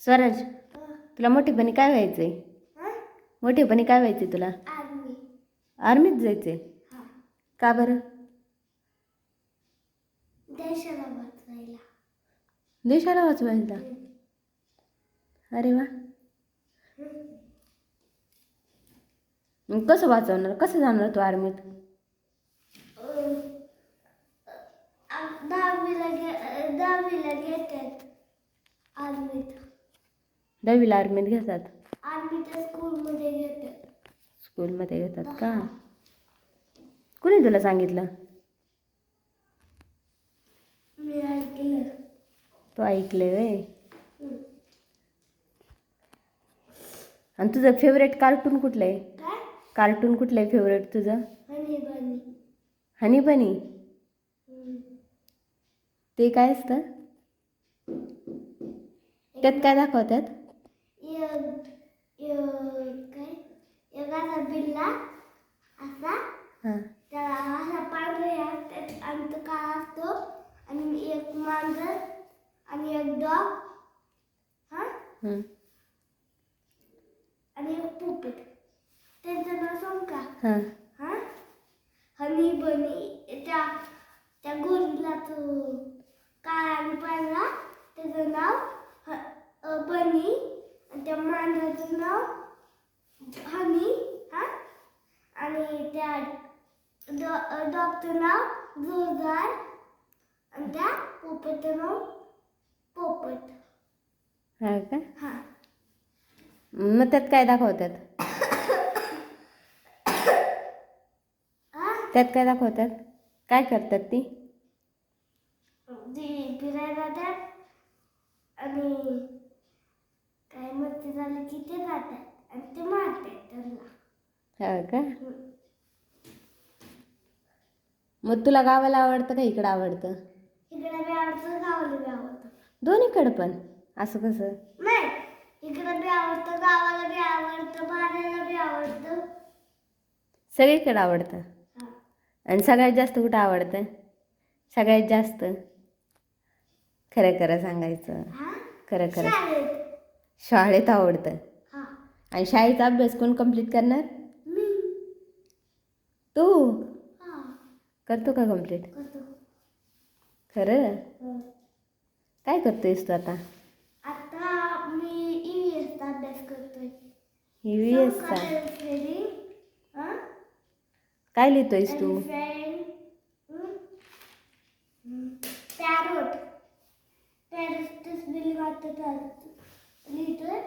स्वराज तुला मोठेपणी काय व्हायचंय? मोठेपणी काय व्हायचंय तुला? आर्मी. आर्मीत जायचंय? का बरं? देशाला वाचवायला. देशाला वाचवायला? अरे वा. मग कसं वाचवणार? कसं जाणार तू आर्मीत? दहावीला गे दहावीला आर्मीत. दहावीला आर्मीत घेतात. आर्मीच्या स्कूलमध्ये घेतात. स्कूलमध्ये घेतात का? कुणी तुला सांगितलं? मी ऐकलं. तू ऐकले वे आणि तुझं फेवरेट कार्टून कुठलं आहे काय? कार्टून कुठलं आहे फेवरेट तुझं हनी बनी हनी बनी ते काय असतं? त्यात काय दाखवतात काय एखादा बिल्ला असा हां त्याला असा पांढरे असतात आणि तो काळा असतो आणि एक मांजर आणि एक डॉग हा. आणि एक पुपेट त्यांचं नाव सांग का? हां. हा? हनी बनी त्या त्या गोरीला तो काळा आणि पांढरा त्याचं नाव ह- बनी आणि त्या मांजराचं नाव हनी हा? आणि त्या डॉगचं नाव जोरदार आणि त्या पोपटचं नाव पोपट हा का? हा मग त्यात काय दाखवतात? त्यात काय दाखवतात? काय करतात ती? ते फिरायला जातात आणि काय मस्ती झाली की ते जातात आणि ते मारतात त्यांना. हा का? मग तुला गावाला आवडतं का इकडं आवडतं? इकडे बी आवडतं गावाला बी आवडतं. दोन्हीकडं पण? असं कसं? नाही इकडे बी आवडतं गावाला बी आवडतं बाहेरला बी आवडतं. सगळीकडं आवडतं? हा. आणि सगळ्यात जास्त कुठं आवडतं? सगळ्यात जास्त? खरं खरं सांगायचं. हा? खरं खरं. शाळेत. शाळेत आवडतं. हा. आणि शाळेचा अभ्यास कोण कंप्लीट करणार? मी. तू? करतो का कंप्लीट करतो. खरं? हं. काय करतोयस तू आता? आता मी ईव्हीएसचा अभ्यास करतोय. व्ही एसचा हा? काय लिहितोयस तू? पॅरोट वाटत लिहितोय.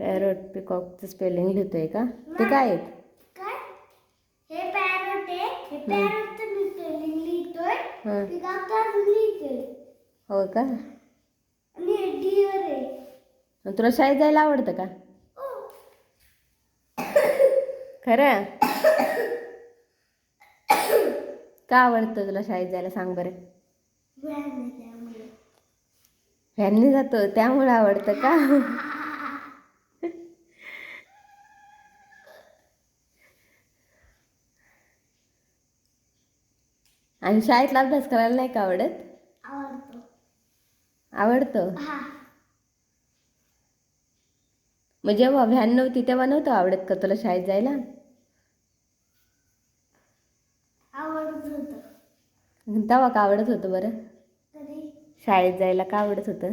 पॅरोट पिकॉकचं स्पेलिंग लिहितोय का? ते काय आहेत? हे पॅरोट आहे हे पॅरोटचं मी स्पेलिंग लिहितोय. हं. पिकॉकचं लिहितोय. हो का? आणि हे डिअर आहे. मग तुला शाळेत जायला आवडतं का? ओ, खरं? का आवडतं तुला शाळेत जायला? सांग बरं. फॅनने जातो. त्यामुळे आवडतं का? आणि शाळेतला अभ्यास करायला नाही का आवडत? आवडतो. मग जेव्हा व्हॅन नव्हती तेव्हा नव्हतं आवडत का तुला शाळेत जायला? तेव्हा का आवडत होतं बरं? शाळेत जायला का आवडत होतं?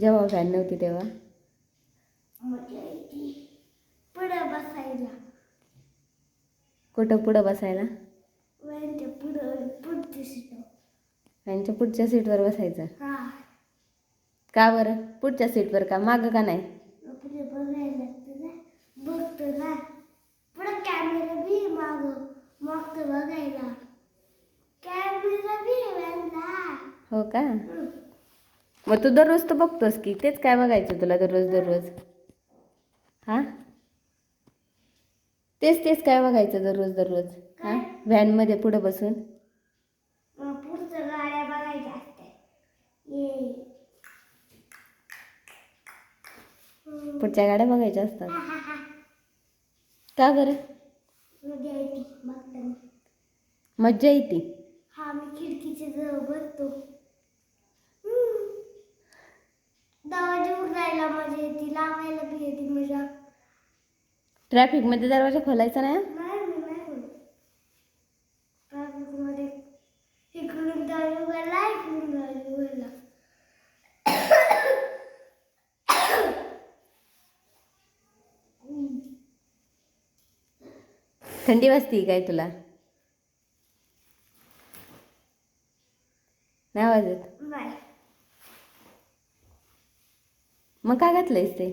जेव्हा व्हॅन नव्हती तेव्हा? पुढं बसायला. कुठं पुढं बसायला? पुढं. व्हॅनच्या पुढच्या सीटवर बसायचं. का बरं? पुढच्या सीटवर का? मागं का नाही? हो का? मग तू दररोज तर बघतोस की तेच काय बघायचं तुला दररोज दररोज? हां? तेच तेच काय बघायचं दररोज दररोज? हां? व्हॅनमध्ये पुढं बसून मग पुढचं गाड्या बघायच्या असते ये पुढच्या गाड्या बघायच्या असतात. का बरं? मजा येते बघताना. मज्जा येते. हा मी खिडकीच्या जवळ बसतो. हम्म. दरवाजा उघडायला मजा येते लावायला बी येते मजा. ट्रॅफिकमध्ये दरवाजा खोलायचा नाही? थंडी वाजती काय तुला? नाही वाजत? मग काय घातलंयस ते?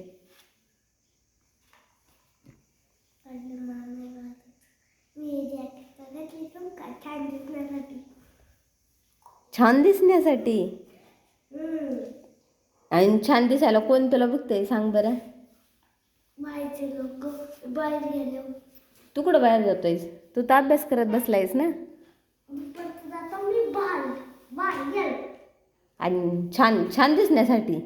छान दिसण्यासाठी. आणि छान दिसायला कोण तुला बघतंय सांग बरं. बाहेरचे लोक बाहेर गेले तू कुठं बाहेर जातोयस? तू तर अभ्यास करत ना? जातो मी बाहेर. बाहेर आणि छान छान दिसण्यासाठी.